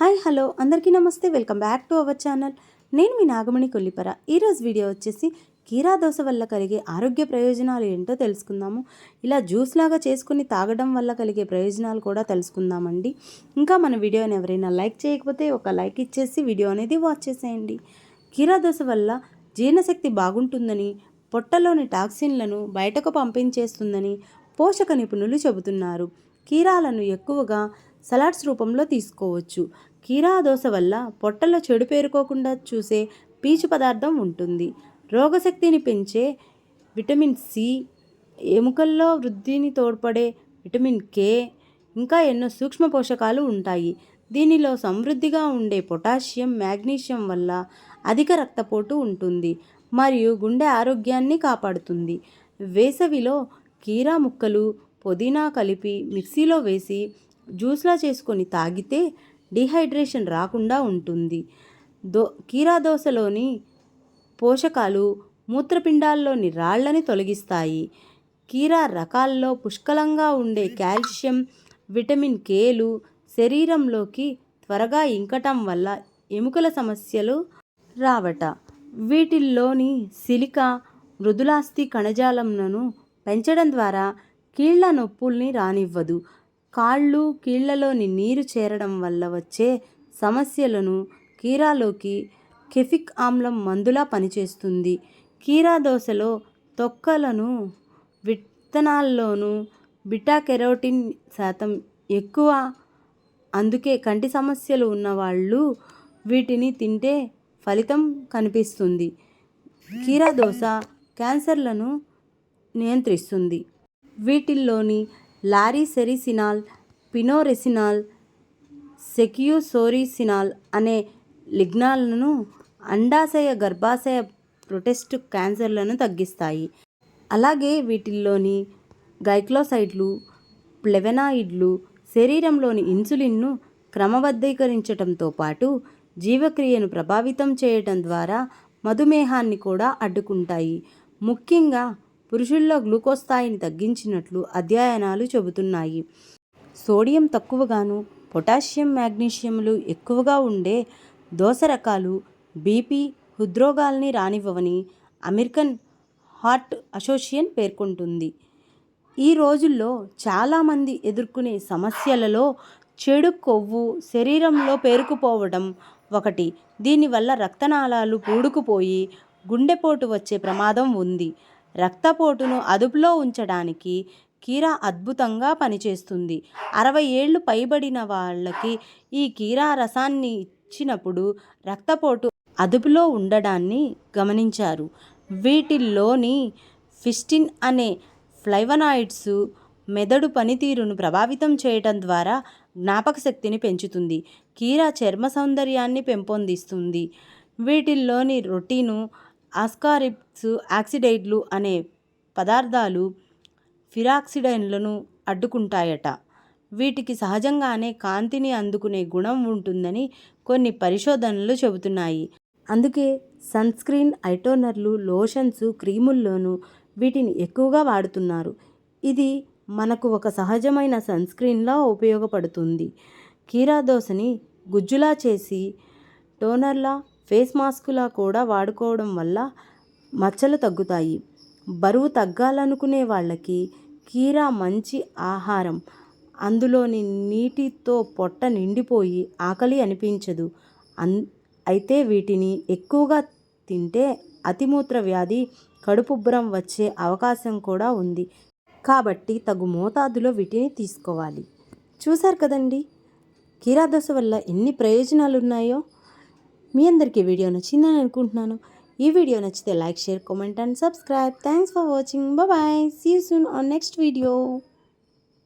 Hi hello. అందరికీ నమస్తే. Welcome back to our channel. నేను మీ నాగమణి కొల్లిపర. ఈరోజు వీడియో వచ్చేసి కీరా దోశ వల్ల కలిగే ఆరోగ్య ప్రయోజనాలు ఏంటో తెలుసుకుందాము. ఇలా జ్యూస్ లాగా చేసుకుని తాగడం వల్ల కలిగే ప్రయోజనాలు కూడా తెలుసుకుందామండి. ఇంకా మన వీడియోని ఎవరైనా లైక్ చేయకపోతే ఒక లైక్ ఇచ్చేసి వీడియో అనేది వాచ్ చేసేయండి. కీరా దోశ వల్ల జీర్ణశక్తి బాగుంటుందని పొట్టలోని టాక్సిన్లను బయటకు పంపించేస్తుందని పోషక నిపుణులు చెబుతున్నారు. కీరాలను ఎక్కువగా సలాడ్స్ రూపంలో తీసుకోవచ్చు. కీరా దోశ వల్ల పొట్టలో చెడు పేరుకోకుండా చూసే పీచు పదార్థం ఉంటుంది. రోగశక్తిని పెంచే విటమిన్ సి ఎముకల్లో వృద్ధిని తోడ్పడే విటమిన్ కే ఇంకా ఎన్నో సూక్ష్మ పోషకాలు ఉంటాయి. దీనిలో సమృద్ధిగా ఉండే పొటాషియం మ్యాగ్నీషియం వల్ల అధిక రక్తపోటు ఉంటుంది మరియు గుండె ఆరోగ్యాన్ని కాపాడుతుంది. వేసవిలో కీరా ముక్కలు పుదీనా కలిపి మిక్సీలో వేసి జ్యూస్లా చేసుకొని తాగితే డిహైడ్రేషన్ రాకుండా ఉంటుంది. దో కీరా దోశలోని పోషకాలు మూత్రపిండాల్లోని రాళ్ళని తొలగిస్తాయి. కీరా రకాల్లో పుష్కలంగా ఉండే కాల్షియం విటమిన్ కేలు శరీరంలోకి త్వరగా ఇంకటం వల్ల ఎముకల సమస్యలు రావట. వీటిల్లోని సిలికా మృదులాస్థి కణజాలంను పెంచడం ద్వారా కీళ్ళ నొప్పుల్ని రానివ్వదు. కాళ్ళు కీళ్ళలోని నీరు చేరడం వల్ల వచ్చే సమస్యలను కీరాలోకి కెఫిక్ ఆమ్లం మందులా పనిచేస్తుంది. కీరా దోశలో తొక్కలను విత్తనాల్లోనూ బిటా కెరోటిన్ శాతం ఎక్కువ. అందుకే కంటి సమస్యలు ఉన్నవాళ్ళు వీటిని తింటే ఫలితం కనిపిస్తుంది. కీరా దోశ క్యాన్సర్లను నియంత్రిస్తుంది. వీటిల్లోని లారిసెరిసినాల్ పినోరెసినాల్ సెక్యూసోరిసినాల్ అనే లిగ్నాలను అండాశయ గర్భాశయ ప్రొటెస్ట్ క్యాన్సర్లను తగ్గిస్తాయి. అలాగే వీటిల్లోని గైక్లోసైడ్లు ప్లెవెనాయిడ్లు శరీరంలోని ఇన్సులిన్ను క్రమబద్ధీకరించడంతో పాటు జీవక్రియను ప్రభావితం చేయటం ద్వారా మధుమేహాన్ని కూడా అడ్డుకుంటాయి. ముఖ్యంగా పురుషుల్లో గ్లూకోజ్ స్థాయిని తగ్గించినట్లు అధ్యయనాలు చెబుతున్నాయి. సోడియం తక్కువగాను పొటాషియం మ్యాగ్నీషియంలు ఎక్కువగా ఉండే దోస రకాలు బీపీ హృద్రోగాల్ని రానివ్వవని అమెరికన్ హార్ట్ అసోసియేషన్ పేర్కొంటుంది. ఈ రోజుల్లో చాలామంది ఎదుర్కొనే సమస్యలలో చెడు కొవ్వు శరీరంలో పేరుకుపోవడం ఒకటి. దీనివల్ల రక్తనాళాలు పూడుకుపోయి గుండెపోటు వచ్చే ప్రమాదం ఉంది. రక్తపోటును అదుపులో ఉంచడానికి కీరా అద్భుతంగా పనిచేస్తుంది. అరవై ఏళ్ళు పైబడిన వాళ్ళకి ఈ కీరా రసాన్ని ఇచ్చినప్పుడు రక్తపోటు అదుపులో ఉండడాన్ని గమనించారు. వీటిల్లోని ఫిస్టిన్ అనే ఫ్లైవనాయిడ్స్ మెదడు పనితీరును ప్రభావితం చేయటం ద్వారా జ్ఞాపక శక్తిని పెంచుతుంది. కీరా చర్మ సౌందర్యాన్ని పెంపొందిస్తుంది. వీటిల్లోని రొటీను ఆస్కారిప్స్ ఆక్సిడైడ్లు అనే పదార్థాలు ఫిరాక్సిడైన్లను అడ్డుకుంటాయట. వీటికి సహజంగానే కాంతిని అందుకునే గుణం ఉంటుందని కొన్ని పరిశోధనలు చెబుతున్నాయి. అందుకే సన్ స్క్రీన్ ఐటోనర్లు లోషన్స్ క్రీముల్లోనూ వీటిని ఎక్కువగా వాడుతున్నారు. ఇది మనకు ఒక సహజమైన సన్ స్క్రీన్లా ఉపయోగపడుతుంది. కీరా దోశని గుజ్జులా చేసి టోనర్లా ఫేస్ మాస్కులా కూడా వాడుకోవడం వల్ల మచ్చలు తగ్గుతాయి. బరువు తగ్గాలనుకునే వాళ్ళకి కీరా మంచి ఆహారం. అందులోని నీటితో పొట్ట నిండిపోయి ఆకలి అనిపించదు. అన్ అయితే వీటిని ఎక్కువగా తింటే అతిమూత్ర వ్యాధి కడుపుబ్బరం వచ్చే అవకాశం కూడా ఉంది. కాబట్టి తగు మోతాదులో వీటిని తీసుకోవాలి. చూశారు కదండి? కీరా దోశ వల్ల ఎన్ని ప్రయోజనాలు ఉన్నాయో మీ అందరికీ వీడియో నచ్చిందని అనుకుంటున్నాను. ఈ వీడియో నచ్చితే like share comment and subscribe. Thanks for watching bye see soon on next video